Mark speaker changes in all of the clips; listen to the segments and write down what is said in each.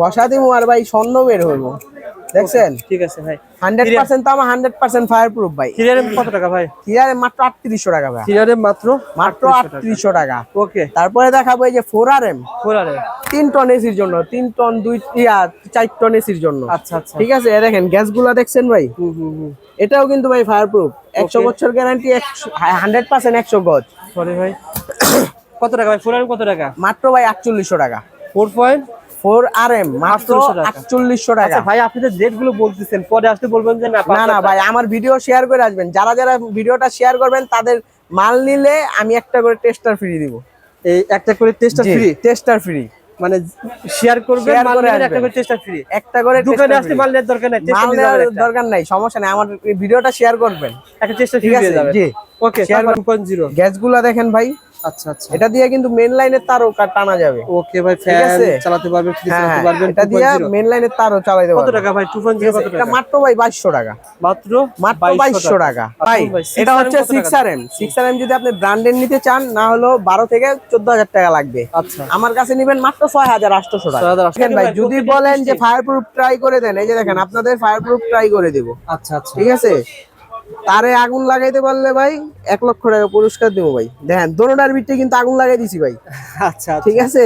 Speaker 1: ঘষা দিমু আর ভাই স্বর্ণ বের হইব। দেখছেন?
Speaker 2: ঠিক আছে ভাই।
Speaker 1: হান্ড্রেড পার্সেন্ট আমার হান্ড্রেড পার্সেন্ট ফায়ার প্রুফ ভাই
Speaker 2: কত টাকা ভাই?
Speaker 1: হিয়ারে মাত্র আটত্রিশশো টাকা ভাই।
Speaker 2: ক্লিয়ারে মাত্র
Speaker 1: মাত্র আটত্রিশশো টাকা।
Speaker 2: ওকে।
Speaker 1: তারপরে দেখাবো এই যে ফোর আর এম
Speaker 2: ফোরারে
Speaker 1: তিন টন এসির জন্য। তিন টন দুই ইয়া চার টন এসির জন্য।
Speaker 2: আচ্ছা আচ্ছা।
Speaker 1: ঠিক আছে? এ দেখেন গ্যাসগুলা দেখছেন ভাই?
Speaker 2: হুম হুম হুম।
Speaker 1: এটাও কিন্তু ভাই ফায়ার প্রুফ একশো বছর গ্যারান্টি হান্ড্রেড পার্সেন্ট একশো গজ।
Speaker 2: সরি ভাই। কত টাকা ভাই? ফোরারে কত টাকা?
Speaker 1: মাত্র ভাই আটচল্লিশশো টাকা।
Speaker 2: Four point
Speaker 1: four R M মাত্র
Speaker 2: 4800 টাকা।
Speaker 1: আটচল্লিশশো টাকা।
Speaker 2: আচ্ছা ভাই আপনি যে ডেটগুলো বলতেছেন পরে আসতে বলবেন যে না
Speaker 1: না ভাই আমার ভিডিও শেয়ার করে আসবেন। যারা যারা ভিডিওটা শেয়ার করবেন তাদের মাল নিলে আমি একটা করে টেস্টার ফ্রি দিব।
Speaker 2: এই একটা করে টেস্টার ফ্রি
Speaker 1: টেস্টার ফ্রি
Speaker 2: মানে শেয়ার করবেন
Speaker 1: Share
Speaker 2: মাল
Speaker 1: করে
Speaker 2: নিলে একটা করে টেস্টার ফ্রি
Speaker 1: একটা করে
Speaker 2: দোকানে আসতে মাল নেওয়ার দরকার নাই
Speaker 1: মাল নেওয়ার দরকার নাই সমস্যা নাই আমার ভিডিওটা শেয়ার করবেন।
Speaker 2: একটা টেস্টার ফ্রি
Speaker 1: ঠিক আছে,
Speaker 2: যাবে।
Speaker 1: জি।
Speaker 2: ওকে তারপর 2.0
Speaker 1: গ্যাসগুলা দেখেন ভাই।
Speaker 2: আচ্ছা আচ্ছা।
Speaker 1: এটা দিয়ে কিন্তু মেন লাইনের তারও টানা যাবে।
Speaker 2: ওকে ভাই ফ্যান চালাতে পারবেন ফ্রিজ
Speaker 1: হ্যাঁ
Speaker 2: চালাতে
Speaker 1: হ্যাঁ,
Speaker 2: পারবেন
Speaker 1: এটা দিয়ে
Speaker 2: 2.0
Speaker 1: মেন লাইনের তারও
Speaker 2: কত টাকা ভাই? 2.0 কত
Speaker 1: এটা
Speaker 2: টাকা
Speaker 1: মাত্র ভাই বাইশশো টাকা।
Speaker 2: মাত্র?
Speaker 1: মাত্র বাইশশো টাকা। ভাই এটা হচ্ছে
Speaker 2: কত
Speaker 1: সিক্স
Speaker 2: টাকা?
Speaker 1: R M six R M যদি আপনি ব্র্যান্ডের নিতে চান না হলো বারো থেকে চোদ্দ হাজার টাকা লাগবে।
Speaker 2: আচ্ছা।
Speaker 1: আমার কাছে নিবেন মাত্র ছয় হাজার আটশোশো টাকা।
Speaker 2: 6,800
Speaker 1: দেখেন ভাই যদি বলেন যে
Speaker 2: কিস্তি।
Speaker 1: ফায়ার প্রুফ ট্রাই করে দেন এই যে দেখেন আপনাদের ফায়ার প্রুফ ট্রাই করে দিব।
Speaker 2: আচ্ছা আচ্ছা।
Speaker 1: ঠিক আছে? তারে আগুন লাগাইতে পারলে ভাই এক লক্ষ টাকা পুরস্কার দেবো ভাই। দেখেন দোনোটার ভিতরে কিন্তু আগুন লাগাই দিছি ভাই।
Speaker 2: আচ্ছা আচ্ছা।
Speaker 1: ঠিক আছে?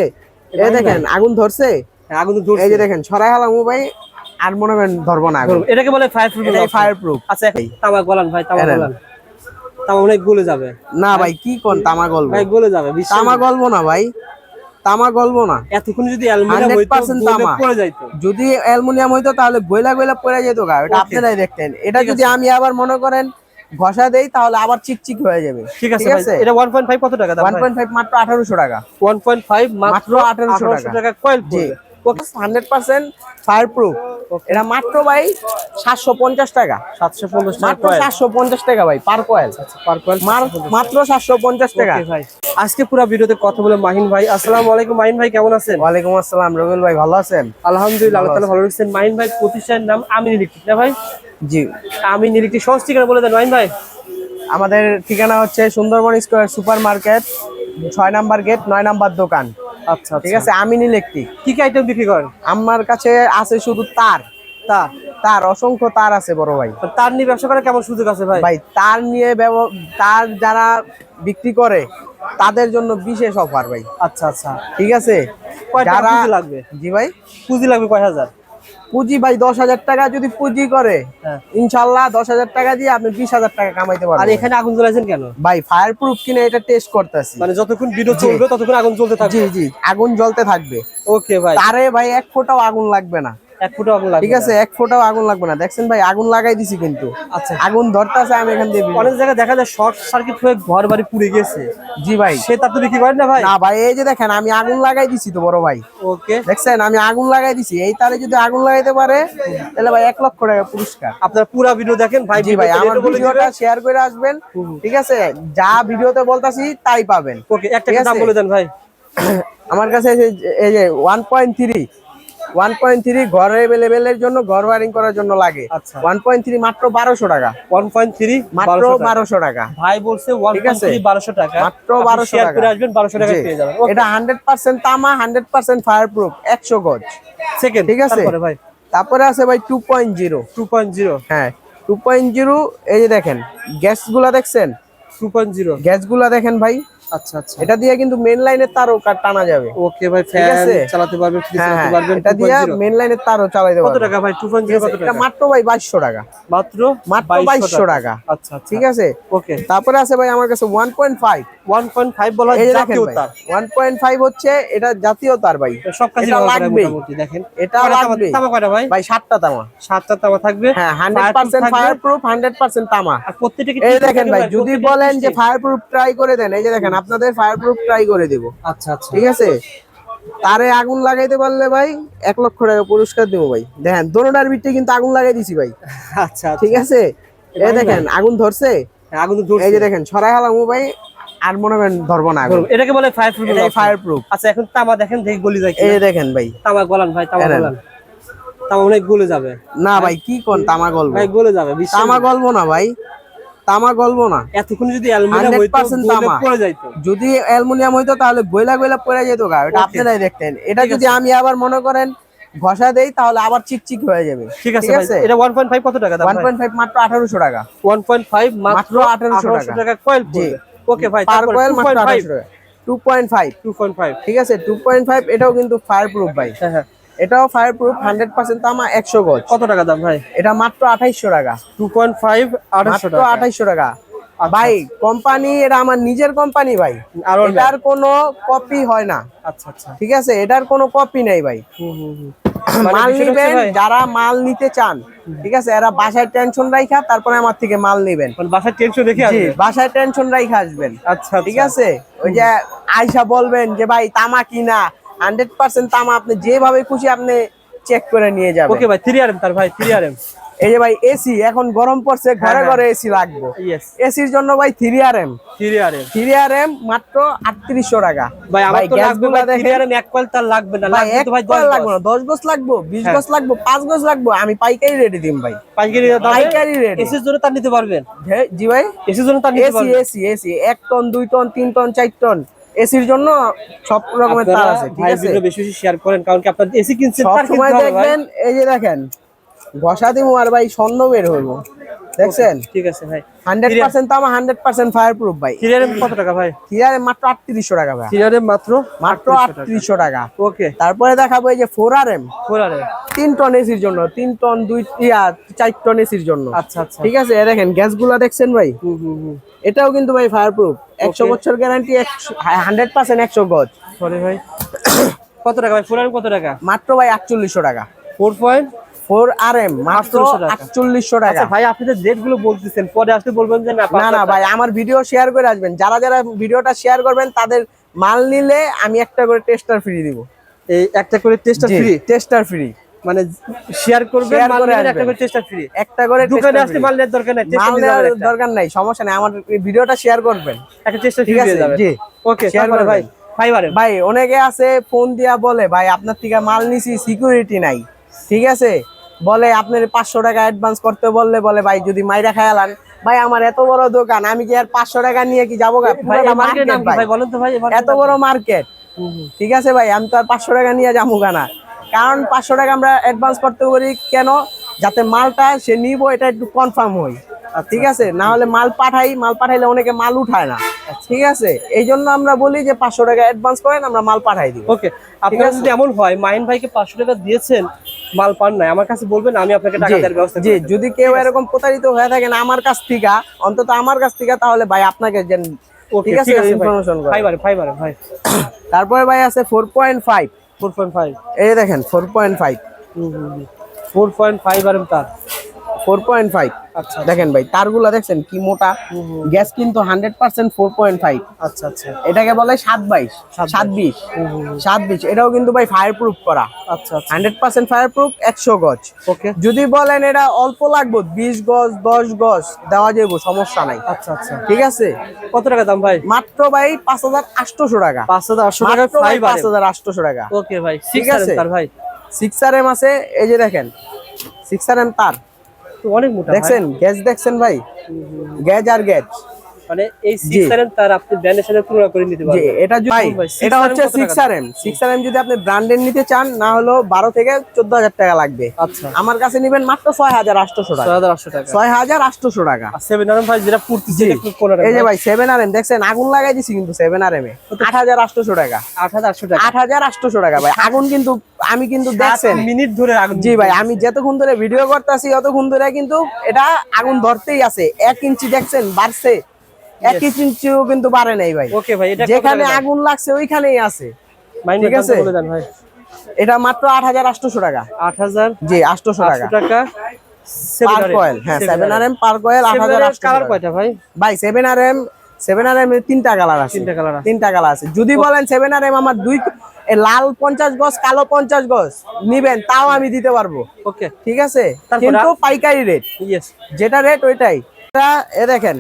Speaker 1: এই দেখেন আগুন ধরছে?
Speaker 2: হ্যাঁ, আগুন
Speaker 1: এই যে দেখেন ছড়াই হালাম ভাই আর মনে করেন ধরবো না আগুন।
Speaker 2: এটাকে বলে ফায়ার প্রুফ
Speaker 1: ফায়ার প্রুফ
Speaker 2: আচ্ছা তামা গলান ভাই তামা
Speaker 1: এলেন।
Speaker 2: গলান তামা অনেক গলে যাবে।
Speaker 1: না ভাই কি কোন তামা গলবো?
Speaker 2: ভাই গলে যাবে বিশ্বাস
Speaker 1: তামা গলবো না ভাই। তামা গলবো না।
Speaker 2: এতক্ষণ যদি অ্যালুমিনিয়াম হইতো
Speaker 1: 100%
Speaker 2: গলে
Speaker 1: তামা।
Speaker 2: পড়ে যাইতো।
Speaker 1: যদি অ্যালুমিনিয়াম হইতো তাহলে গয়লা গয়লা পড়ে যেত গা। এটা আপনারাই দেখতেন। এটা যদি আমি আবার মনে করেন ঘষা দেই তাহলে আবার চিকচিক হয়ে যাবে।
Speaker 2: ঠিক আছে এটা 1.5 কত টাকা দাম
Speaker 1: ওয়ান পয়েন্ট ফাইভ মাত্র আঠারোশো টাকা।
Speaker 2: 1.5 মাত্র
Speaker 1: মাত্র 1800
Speaker 2: 1800 টাকা। কয়েল পড়বে।
Speaker 1: হান্ড্রেড পার্সেন্ট ফায়ার প্রুফ এটা মাত্র ভাই সাতশো পঞ্চাশ টাকা।
Speaker 2: 750 টাকা
Speaker 1: মাত্র সাতশো পঞ্চাশ টাকা ভাই পার কয়েল
Speaker 2: পার কয়েল
Speaker 1: মাত্র সাতশো পঞ্চাশ টাকা।
Speaker 2: ভাই। আজকে পুরো ভিডিওতে কথা বলে মাহিন ভাই। আসসালামু আলাইকুম মাহিন ভাই কেমন আছেন?
Speaker 1: ওয়ালাইকুম আসসালাম রবিউল ভাই ভালো আছেন?
Speaker 2: আলহামদুলিল্লাহ আল্লাহ তাআলা ভালো রাখছেন। মাহিন ভাই প্রতিষ্ঠানের নাম আমিন ইলেকট্রিক না ভাই?
Speaker 1: জি।
Speaker 2: আমিন ইলেকট্রিক সহজ ঠিকানা বলে দেন মাহিন ভাই।
Speaker 1: আমাদের ঠিকানা হচ্ছে সুন্দরবন স্কোয়ার সুপার মার্কেট ছয় নাম্বার গেট নয় নাম্বার দোকান।
Speaker 2: আচ্ছা
Speaker 1: ঠিক আছে আমিন ইলেকট্রিক।
Speaker 2: কি কি আইটেম বিক্রি করেন?
Speaker 1: আমার কাছে আছে শুধু তার
Speaker 2: তা
Speaker 1: তার অসংখ্য তার আছে বড় ভাই।
Speaker 2: তার নিয়ে ব্যবসা করার কেমন সুযোগ আছে ভাই?
Speaker 1: ভাই তার নিয়ে ব্যব- তার যারা বিক্রি করে তাদের জন্য বিশেষ অফার ভাই।
Speaker 2: আচ্ছা আচ্ছা।
Speaker 1: ঠিক আছে? যারা
Speaker 2: লাগবে?
Speaker 1: জি ভাই?
Speaker 2: পুঁজি লাগবে কয় হাজার?
Speaker 1: পুঁজি ভাই দশ হাজার টাকা যদি পুঁজি করে
Speaker 2: হ্যাঁ।
Speaker 1: ইনশাল্লাহ দশ হাজার টাকা দিয়ে আপনি বিশ হাজার টাকা কামাইতে
Speaker 2: আর এখানে আগুন জ্বলাইছেন কেন?
Speaker 1: ভাই ফায়ার প্রুফ কিনে এটা টেস্ট করতেছি।
Speaker 2: মানে যতক্ষণ ভিডিও চলবে ততক্ষণ আগুন জ্বলতে থাকবে?
Speaker 1: জি জি আগুন জ্বলতে থাকবে।
Speaker 2: ওকে ভাই।
Speaker 1: আরে ভাই এক ফোঁটাও আগুন লাগবে না।
Speaker 2: এক আগুন লাগবে
Speaker 1: ঠিক আছে এক ফোঁটাও আগুন লাগবে না। দেখছেন ভাই আগুন লাগাই দিছি কিন্তু।
Speaker 2: আচ্ছা।
Speaker 1: আগুন ধরতেছে আমি এখান দিয়ে
Speaker 2: অনেক জায়গায় দেখা যায় শর্ট সার্কিট হয়ে ঘর বাড়ি পুড়ে গেছে।
Speaker 1: জি ভাই।
Speaker 2: সে তার তো বিক্রি করেন না ভাই?
Speaker 1: না ভাই এই যে দেখেন আমি আগুন লাগাই দিছি তো বড় ভাই।
Speaker 2: ওকে।
Speaker 1: দেখছেন আমি আগুন লাগাই দিছি। এই তারে যদি আগুন লাগাইতে পারে তাহলে ভাই এক লক্ষ টাকা পুরস্কার।
Speaker 2: আপনারা পুরো ভিডিও দেখেন ভাই
Speaker 1: জি ভাই আমার ভিডিওটা শেয়ার করে আসবেন। ঠিক আছে যা ভিডিওতে বলতাছি তাই পাবেন।
Speaker 2: ওকে একটা দাম বলে দেন ভাই।
Speaker 1: আমার কাছে এই যে one point three one point three ঘর অ্যাভেলেবেল এর জন্য ঘর ওয়ারিং করার জন্য লাগে।
Speaker 2: আচ্ছা।
Speaker 1: ওয়ান পয়েন্ট থ্রি মাত্র বারোশো টাকা।
Speaker 2: 1.3
Speaker 1: মাত্র
Speaker 2: 1200 টাকা।
Speaker 1: বারোশো টাকা।
Speaker 2: ভাই বলছে
Speaker 1: ঠিক আছে?
Speaker 2: 1.3 1200 টাকা।
Speaker 1: মাত্র 1200 টাকা।
Speaker 2: আসবেন 1200 টাকা পেয়ে যাবেন।
Speaker 1: এটা হান্ড্রেড পার্সেন্ট তামা হান্ড্রেড পার্সেন্ট ফায়ার প্রুফ একশো গজ।
Speaker 2: সেকেন্ড
Speaker 1: ঠিক আছে?
Speaker 2: ভাই?
Speaker 1: তারপরে আছে ভাই টু পয়েন্ট জিরো
Speaker 2: 2.0
Speaker 1: হ্যাঁ টু পয়েন্ট জিরো এই যে দেখেন গ্যাসগুলা দেখছেন?
Speaker 2: 2.0
Speaker 1: গ্যাসগুলা দেখেন ভাই।
Speaker 2: আচ্ছা আচ্ছা।
Speaker 1: এটা দিয়ে কিন্তু মেন লাইনের তারও টানা যাবে।
Speaker 2: ওকে ভাই
Speaker 1: ঠিক
Speaker 2: ফ্যান চালাতে পারবেন ফ্রিজ চালাতে পারবেন
Speaker 1: এটা দিয়ে মেন লাইনের তারও চালাইতে
Speaker 2: কত টাকা ভাই? 2.0 কত
Speaker 1: এটা মাত্র ভাই বাইশশো টাকা।
Speaker 2: মাত্র?
Speaker 1: মাত্র 2200 টাকা।
Speaker 2: আচ্ছা
Speaker 1: ঠিক আছে?
Speaker 2: ওকে।
Speaker 1: তারপরে আছে ভাই আমার কাছে ওয়ান পয়েন্ট ফাইভ
Speaker 2: 1.5 বলা
Speaker 1: এই যে দেখেন
Speaker 2: জাতীয় তার।
Speaker 1: ওয়ান পয়েন্ট ফাইভ হচ্ছে এটা জাতীয় তার ভাই।
Speaker 2: সব কাজে দেখেন।
Speaker 1: এটা
Speaker 2: কয়টা তামা- কয়টা ভাই?
Speaker 1: ভাই সাতটা তামা।
Speaker 2: সাতটা তামা থাকবে।
Speaker 1: হ্যাঁ। ফায়ার প্রুফ তামা।
Speaker 2: আর প্রত্যেকটা কি
Speaker 1: এই দেখেন ভাই যদি বলেন যে? ফায়ার প্রুফ ট্রাই করে দেন এই যে দেখেন আপনাদের ফায়ার প্রুফ ট্রাই করে দিব।
Speaker 2: আচ্ছা আচ্ছা।
Speaker 1: ঠিক আছে? তারে আগুন লাগাইতে পারলে ভাই এক লক্ষ টাকা পুরস্কার দেবো ভাই। দেখেন দোনোটার ভিতরে কিন্তু আগুন লাগাই দিছি ভাই।
Speaker 2: আচ্ছা
Speaker 1: ঠিক আছে? এই দেখেন আগুন ধরছে?
Speaker 2: হ্যাঁ, আগুন ধরছে।
Speaker 1: এই যে দেখেন ছড়াই হালাম ভাই আর মনে করেন ধরবো না আগুন।
Speaker 2: এটাকে বলে ফায়ার প্রুফ
Speaker 1: ফায়ার প্রুফ
Speaker 2: আচ্ছা এখন তামা দেখেন দেখি গলি যায়
Speaker 1: এই দেখেন ভাই।
Speaker 2: তামা গলান ভাই তামা। গলান। তামা অনেক গলে যাবে।
Speaker 1: না ভাই কি কোন তামা গলবো?
Speaker 2: ভাই গলে যাবে
Speaker 1: তামা গলবো না ভাই। তামা গলবো না।
Speaker 2: এতক্ষণ যদি অ্যালুমিনিয়াম
Speaker 1: 100%
Speaker 2: হইতো গলে
Speaker 1: তামা।
Speaker 2: পড়ে যাইতো।
Speaker 1: যদি অ্যালুমিনিয়াম হইতো তাহলে গয়লা গয়লা পড়ে যেত গা। এটা আপনারাই দেখতেন। এটা যদি আমি আবার মনে করেন ঘষা দেই তাহলে আবার চিকচিক হয়ে যাবে।
Speaker 2: ঠিক আছে এটা 1.5 কত টাকা দাম
Speaker 1: ওয়ান
Speaker 2: ভাই
Speaker 1: পয়েন্ট ফাইভ মাত্র আঠারোশো টাকা।
Speaker 2: 1.5 মাত্র
Speaker 1: মাত্র 1800
Speaker 2: 1800 টাকা কয়েল
Speaker 1: জি।
Speaker 2: ওকে ভাই
Speaker 1: পার কয়েল মাত্র
Speaker 2: 2.5
Speaker 1: টাকা। টু পয়েন্ট ফাইভ
Speaker 2: 2.5
Speaker 1: ঠিক আছে? টু পয়েন্ট ফাইভ এটাও কিন্তু ফায়ার প্রুফ ভাই।
Speaker 2: হ্যাঁ হ্যাঁ।
Speaker 1: এটাও ফায়ার প্রুফ হান্ড্রেড পার্সেন্ট তামা একশো গজ।
Speaker 2: কত টাকা দাম ভাই?
Speaker 1: এটা মাত্র আঠাইশশো টাকা।
Speaker 2: 2.5 800
Speaker 1: মাত্র
Speaker 2: টাকা।
Speaker 1: আঠাইশশো টাকা। ভাই কোম্পানি এটা আমার নিজের কোম্পানি ভাই। এটার কোনো কপি হয় না।
Speaker 2: আচ্ছা আচ্ছা।
Speaker 1: ঠিক আছে? এটার কোনো কপি নেই ভাই।
Speaker 2: মানে
Speaker 1: মাল
Speaker 2: বিষয়টা
Speaker 1: নিবেন যারা মাল নিতে চান। ঠিক আছে? এরা বাসায় টেনশন রাখা তারপরে আমার থেকে মাল নিবেন।
Speaker 2: মানে বাসায় টেনশন রেখে
Speaker 1: বাসায় টেনশন রাখা আসবেন।
Speaker 2: আচ্ছা
Speaker 1: ঠিক আছে? ওই যে আয়সা বলবেন যে ভাই তামা কিনা হান্ড্রেড পার্সেন্ট তামা আপনি যেভাবে খুশি আপনি চেক করে নিয়ে যাবেন।
Speaker 2: ওকে ভাই 3 আরএম তার ভাই 3 আরএম
Speaker 1: এই যে ভাই এসি এখন গরম পড়ছে ঘরে। ঘরে এসি লাগবে। এসির জন্য ভাই three R M
Speaker 2: 3 RM
Speaker 1: three R M মাত্র আটত্রিশশো টাকা।
Speaker 2: ভাই আমার তো লাগবে 3
Speaker 1: দেখেন।
Speaker 2: আরএম এক কয়েল তার লাগবে না
Speaker 1: ভাই
Speaker 2: লাগবে তো ভাই
Speaker 1: কয়েল লাগবে না দশ গজ লাগবো বিশ
Speaker 2: হ্যাঁ।
Speaker 1: গজ লাগবো পাঁচ গজ লাগবো আমি পাইকারি রেডি দিম ভাই।
Speaker 2: পাইকারি
Speaker 1: পাইকারি রেডি।
Speaker 2: এসির জন্য তার নিতে পারবেন।
Speaker 1: জি ভাই?
Speaker 2: এসির জন্য তার
Speaker 1: এসি এসি এসি এক টন দুই টন তিন টন চার টন। এসির জন্য সব রকমের তার আছে ঠিক আছে?
Speaker 2: ভিডিও বেশি বেশি শেয়ার করেন কারণ কি আপনার এসি কিনছেন
Speaker 1: সব
Speaker 2: তার কিনতে
Speaker 1: সময় দেখবেন এই যে দেখেন ঘষা দিমু আর ভাই স্বর্ণ বের হইব দেখছেন?
Speaker 2: ঠিক আছে ভাই।
Speaker 1: হান্ড্রেড পার্সেন্ট তো আমার হান্ড্রেড পার্সেন্ট ফায়ার প্রুফ ভাই
Speaker 2: আরএম কত টাকা ভাই?
Speaker 1: হিয়ারে মাত্র আটত্রিশশো টাকা ভাই।
Speaker 2: আরএম মাত্র
Speaker 1: মাত্র আটত্রিশশো টাকা।
Speaker 2: ওকে।
Speaker 1: তারপরে দেখাবো এই যে four R M
Speaker 2: four RM
Speaker 1: তিন টন এসির জন্য। তিন টন দুই ইয়া চার টন এসির জন্য।
Speaker 2: আচ্ছা আচ্ছা।
Speaker 1: ঠিক আছে? দেখেন গ্যাসগুলা দেখছেন ভাই? এটাও কিন্তু ভাই ফায়ার প্রুফ একশো বছর গ্যারান্টি হান্ড্রেড পার্সেন্ট একশো গজ।
Speaker 2: সরি ভাই। কত টাকা ভাই? ফোর কত টাকা?
Speaker 1: মাত্র ভাই আটচল্লিশশো টাকা।
Speaker 2: Four point
Speaker 1: four R M মাত্র
Speaker 2: 4800 টাকা।
Speaker 1: আটচল্লিশশো টাকা।
Speaker 2: আচ্ছা ভাই আপনি যে ডেটগুলো বলতেছেন পরে আসলে বলবেন যে না
Speaker 1: না ভাই আমার ভিডিও শেয়ার করে আসবেন। যারা যারা ভিডিওটা শেয়ার করবেন তাদের মাল নিলে আমি একটা করে টেস্টার ফ্রি দিব।
Speaker 2: এই একটা করে টেস্টার ফ্রি
Speaker 1: টেস্টার ফ্রি
Speaker 2: মানে শেয়ার মাল একটা করে টেস্টার ফ্রি।
Speaker 1: একটা করে
Speaker 2: দোকানে আসতে মাল নেওয়ার দরকার নাই
Speaker 1: মাল নেওয়ার দরকার নাই সমস্যা নাই আমার ভিডিওটা শেয়ার করবেন।
Speaker 2: একটা ফ্রি যাবে।
Speaker 1: জি।
Speaker 2: ওকে তারপরে
Speaker 1: করবেন।
Speaker 2: ভাই
Speaker 1: ভাই অনেকে আছে ফোন দিয়া বলে ভাই আপনার থেকে মাল নিছি সিকিউরিটি নাই। ঠিক আছে? বলে আপনার পাঁচশো টাকা অ্যাডভান্স করতে বললে বলে ভাই যদি মাইরা খায়ালান ভাই আমার এত বড় দোকান আমি কি আর পাঁচশো টাকা নিয়ে কি যাব এত বড় মার্কেট ঠিক আছে ভাই আমি তো আর পাঁচশো টাকা নিয়ে যাব না। কারণ পাঁচশো টাকা আমরা অ্যাডভান্স করতে পারি কেন? যাতে মালটা সে নিব এটা একটু কনফার্ম হই। ঠিক আছে? না হলে মাল পাঠাই মাল পাঠাইলে অনেকে মাল উঠায় না। ঠিক আছে? এই জন্য আমরা বলি যে পাঁচশো টাকা অ্যাডভান্স করেন আমরা মাল পাঠাই দিব।
Speaker 2: ওকে আপনার যদি এমন হয় মাইন ভাইকে পাঁচশো টাকা দিয়েছেন মাল পান নাই। আমার কাছে বলবেন আমি আপনাকে টাকা দেওয়ার ব্যবস্থা
Speaker 1: জি যদি কেউ এরকম প্রতারিত হয়ে থাকেন আমার কাছ থেকে অন্তত আমার কাছ থেকে তাহলে ভাই আপনাকে ঠিক আছে? ইনফরমেশন
Speaker 2: আরএম ফাইভ ভাই।
Speaker 1: তারপরে ভাই আছে four point five
Speaker 2: four point five.
Speaker 1: এই দেখেন four point five
Speaker 2: four point five RM তার
Speaker 1: ফোর পয়েন্ট ফাইভ
Speaker 2: আচ্ছা
Speaker 1: দেখেন ভাই তারগুলা দেখছেন কি মোটা? গ্যাস কিন্তু hundred percent four point five
Speaker 2: আচ্ছা আচ্ছা।
Speaker 1: এটাকে বলে সাত বাইশ সাত বিশ। সাত বিশ এটাও কিন্তু ভাই ফায়ার প্রুফ করা।
Speaker 2: আচ্ছা
Speaker 1: হান্ড্রেড পার্সেন্ট ফায়ার প্রুফ একশো গজ।
Speaker 2: ওকে।
Speaker 1: যদি বলেন এটা অল্প লাগবে বিশ গজ দশ গজ দেওয়া যাব সমস্যা নাই।
Speaker 2: আচ্ছা আচ্ছা।
Speaker 1: ঠিক আছে?
Speaker 2: কত টাকা দাম ভাই?
Speaker 1: মাত্র ভাই পাঁচ হাজার আটশোশো টাকা।
Speaker 2: পাঁচ হাজার আটশো টাকা
Speaker 1: পাঁচ হাজার আটশোশো টাকা।
Speaker 2: ওকে ভাই
Speaker 1: ঠিক আছে।
Speaker 2: ভাই।
Speaker 1: সিক্স আর এম আছে এই যে দেখেন সিক্স আর এম তার।
Speaker 2: অনেক মোটা ভাই।
Speaker 1: দেখছেন? গ্যাস দেখছেন ভাই? গ্যাস আর গ্যাস।
Speaker 2: মানে এই সিক্স তার আপনি ব্র্যান্ডের সাথে তুলনা করে নিতে পারবেন।
Speaker 1: এটা ভাই
Speaker 2: ভাই, 6
Speaker 1: এটা হচ্ছে
Speaker 2: RM কত
Speaker 1: সিক্স
Speaker 2: টাকা?
Speaker 1: R M six R M যদি আপনি ব্র্যান্ডের নিতে চান না হলো বারো থেকে চোদ্দ হাজার টাকা লাগবে।
Speaker 2: আচ্ছা।
Speaker 1: আমার কাছে নিবেন মাত্র ছয় হাজার আটশোশো টাকা।
Speaker 2: ছয় হাজার আটশো টাকা। ভাই যেটা পড়তেছে এটা একটু কোন
Speaker 1: এই যে ভাই? সেভেন আর এম দেখছেন আগুন লাগাই দিছি কিন্তু সেভেন আর এম এ আট হাজার আটশোশো টাকা।
Speaker 2: আট হাজার আটশো টাকা।
Speaker 1: আট হাজার আটশোশো টাকা ভাই। আগুন কিন্তু আমি কিন্তু দেখছেন।
Speaker 2: মিনিট ধরে আগুন
Speaker 1: জি ভাই আমি যতক্ষণ ধরে ভিডিও করতেছি ততক্ষণ ধরে কিন্তু এটা আগুন ধরতেই আছে। এক ইঞ্চি দেখছেন বাড়ছে। এক ইঞ্চিও কিন্তু বাড়ে নাই ভাই।
Speaker 2: ওকে ভাই এটা
Speaker 1: যেখানে আগুন লাগছে ওইখানেই আছে। ঠিক আছে।
Speaker 2: বলে দেন ভাই।
Speaker 1: এটা মাত্র আট হাজার আটশোশো টাকা।
Speaker 2: আট হাজার
Speaker 1: জি আটশোশো টাকা।
Speaker 2: আটশো টাকা।
Speaker 1: পার কয়েল হ্যাঁ পার কয়েল
Speaker 2: কালার কয়টা ভাই?
Speaker 1: ভাই তিনটা কালার আছে।
Speaker 2: তিনটা কালার আছে।
Speaker 1: তিনটা কালার আছে। যদি বলেন সেভেন আর এম আমার দুই লাল পঞ্চাশ গজ কালো পঞ্চাশ গজ নিবেন তাও আমি দিতে পারব।
Speaker 2: ওকে
Speaker 1: ঠিক আছে? কিন্তু পাইকারি রেট
Speaker 2: ইয়েস
Speaker 1: যেটা রেট ওইটাই। এটা এ দেখেন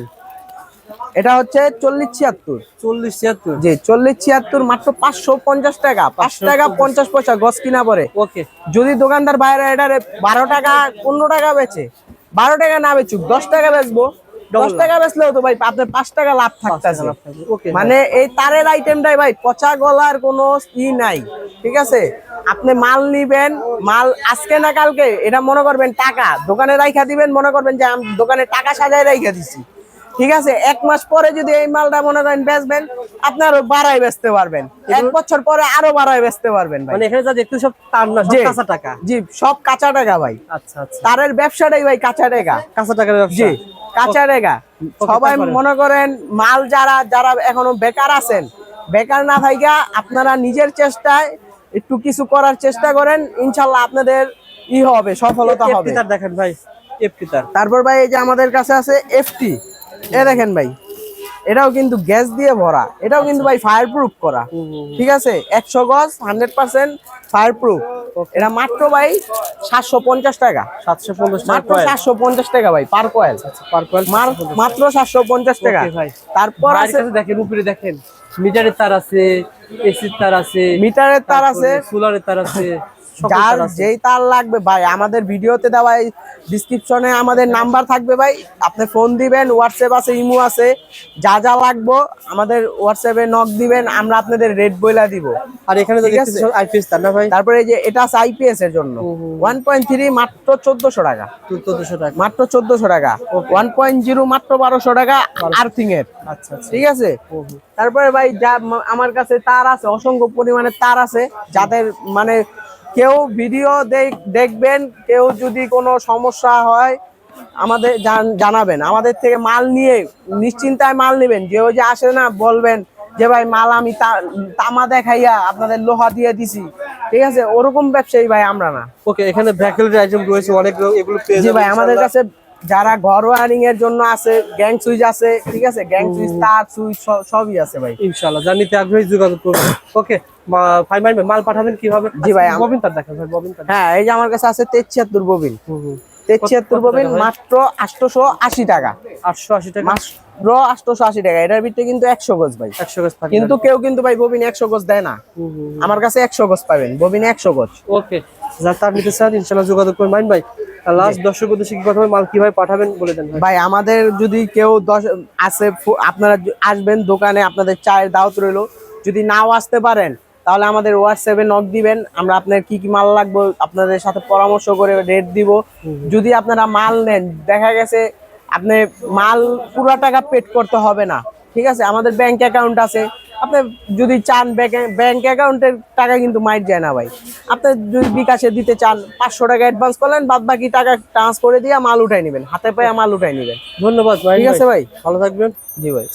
Speaker 1: এটা হচ্ছে চল্লিশ ছিয়াত্তর।
Speaker 2: চল্লিশ ছিয়াত্তর।
Speaker 1: জি চল্লিশ ছিয়াত্তর মাত্র পাঁচশো পঞ্চাশ টাকা। পাঁচ টাকা পঞ্চাশ। পয়সা গজ কিনা পরে।
Speaker 2: ওকে।
Speaker 1: যদি দোকানদার বাইরে এটা বারো টাকা পনেরো টাকা বেচে বারো টাকা না বেচুক দশ টাকা বেচবো। দশ টাকা বেচলেও তো ভাই আপনার পাঁচ টাকা লাভ থাকতেছে। মানে এই তারের আইটেমটাই ভাই পচা গলার কোনো ই নাই ঠিক আছে? আপনি মাল নিবেন মাল আজকে না কালকে এটা মনে করবেন টাকা। দোকানে রাইখা দিবেন মনে করবেন যে আমি দোকানে টাকা সাজায় রাইখা দিছি। ঠিক আছে? এক মাস পরে যদি এই মালটা মনে করেন বেচবেন আপনার বাড়াই বেচতে পারবেন। এক বছর পরে আরও বাড়াই বেচতে পারবেন ভাই।
Speaker 2: মানে এখানে যা দেখতে সব তার না সব
Speaker 1: জি।
Speaker 2: কাঁচা টাকা।
Speaker 1: জি সব কাঁচা টাকা ভাই।
Speaker 2: আচ্ছা আচ্ছা।
Speaker 1: তারের ব্যবসাটাই ভাই কাঁচা টাকা।
Speaker 2: কাঁচা টাকার ব্যবসা?
Speaker 1: জি কাঁচা রেগা সবাই মনে করেন মাল যারা যারা এখনও বেকার আছেন বেকার না ভাইগা আপনারা নিজের চেষ্টায় একটু কিছু করার চেষ্টা করেন ইনশাল্লাহ আপনাদের ই হবে সফলতা হবে।
Speaker 2: দেখেন ভাই এফটি তার।
Speaker 1: তারপর ভাই এই যে আমাদের কাছে আছে এফটি এ দেখেন ভাই এটাও কিন্তু গ্যাস দিয়ে ভরা এটাও কিন্তু ভাই ফায়ার প্রুফ করা ঠিক আছে? একশো গজ হান্ড্রেড পার্সেন্ট ফায়ার প্রুফ এটা মাত্র ভাই সাতশো পঞ্চাশ টাকা।
Speaker 2: সাতশো পঞ্চাশ
Speaker 1: মাত্র সাতশো পঞ্চাশ টাকা ভাই পার কয়েল
Speaker 2: পার কয়েল
Speaker 1: মাত্র সাতশো পঞ্চাশ টাকা।
Speaker 2: ভাই।
Speaker 1: তারপর আছে
Speaker 2: দেখেন উপরে দেখেন মিটারের তার আছে এসির তার আছে
Speaker 1: মিটারের তার আছে।
Speaker 2: সোলারের তার আছে।
Speaker 1: যার। যেই তার লাগবে ভাই আমাদের ভিডিওতে দেওয়া ডিসক্রিপশনে আমাদের নাম্বার থাকবে ভাই। আপনি ফোন দিবেন হোয়াটসঅ্যাপ আছে ইমো আছে যা যা লাগবে আমাদের হোয়াটসঅ্যাপে নক দিবেন আমরা আপনাদের রেট বইলা দিব।
Speaker 2: আর এখানে আইপিএস তার না ভাই?
Speaker 1: তারপরে এই যে এটা আছে আইপিএস এর জন্য। ওয়ান পয়েন্ট থ্রি মাত্র চোদ্দশো টাকা।
Speaker 2: চোদ্দশো টাকা।
Speaker 1: মাত্র চোদ্দশো টাকা। ওয়ান পয়েন্ট জিরো মাত্র বারোশো টাকা আর্থিং এর।
Speaker 2: আচ্ছা আচ্ছা।
Speaker 1: ঠিক আছে? তারপরে ভাই যা আমার কাছে তার আছে অসংখ্য পরিমাণে তার আছে যাদের মানে কেউ ভিডিও দেখবেন কেউ যদি কোনো সমস্যা হয় আমাদের জানাবেন। আমাদের থেকে মাল নিয়ে নিশ্চিন্তায় মাল নেবেন। যে ওই যে আসে না বলবেন যে ভাই মাল আমি তামা দেখাইয়া আপনাদের লোহা দিয়ে দিছি। ঠিক আছে? ওরকম ব্যবসায়ী ভাই আমরা না।
Speaker 2: ওকে এখানে ভ্যাকেলের আইটেম রয়েছে অনেক এগুলো
Speaker 1: জি ভাই আমাদের কাছে যারা ঘর ওয়ারিং এর জন্য আছে গ্যাং সুইচ আছে ঠিক আছে? গ্যাং সুইচ তার সুইচ সবই আছে ভাই।
Speaker 2: ইনশাআল্লাহ যা নিতে আগ্রহী যোগাযোগ করবেন। ওকে মাল পাঠাবেন কীভাবে?
Speaker 1: জি ভাই,
Speaker 2: ববিন তার দেখেন ভাই ববিন তার
Speaker 1: হ্যাঁ এই যে আমার কাছে আছে ববিন। তেছিয়াত্তর? মাত্র আটশোশো আশি টাকা
Speaker 2: আটশো আশি টাকা।
Speaker 1: মাত্র আটশোশো আশি টাকা। এটার ভিতরে কিন্তু একশো গজ ভাই।
Speaker 2: একশো
Speaker 1: কিন্তু কেউ কিন্তু ভাই ববিন একশো গজ দেয় না। আমার কাছে একশো গজ পাবেন ববিন একশো গজ।
Speaker 2: ওকে। যা তার নিতে চান ইনশাআল্লাহ যোগাযোগ করবেন মাইন ভাই লাস্ট দর্শক উদ্দেশ্যে কি কথা মাল কীভাবে পাঠাবেন বলে দেন ভাই?
Speaker 1: আমাদের যদি কেউ দশ আছে আপনারা আসবেন দোকানে আপনাদের চায়ের দাওয়াত রইল। যদি নাও আসতে পারেন তাহলে আমাদের হোয়াটসঅ্যাপে নক দিবেন আমরা আপনার কি কি মাল লাগবে আপনাদের সাথে পরামর্শ করে রেট দিব। যদি আপনারা মাল নেন দেখা গেছে আপনি মাল পুরো টাকা পেড করতে হবে না ঠিক আছে? আমাদের ব্যাংক অ্যাকাউন্ট আছে। আপনি যদি চান ব্যাংক অ্যাকাউন্টের টাকা কিন্তু মাইট যায় না ভাই। আপনি যদি বিকাশে দিতে চান পাঁচশো টাকা অ্যাডভান্স করলেন বাদ বাকি টাকা ট্রান্স করে দিয়ে মাল উঠাই নেবেন। হাতে পায়ে মাল উঠাই নেবেন।
Speaker 2: ধন্যবাদ ভাই
Speaker 1: ঠিক আছে ভাই।
Speaker 2: ভালো থাকবেন।
Speaker 1: জি ভাই।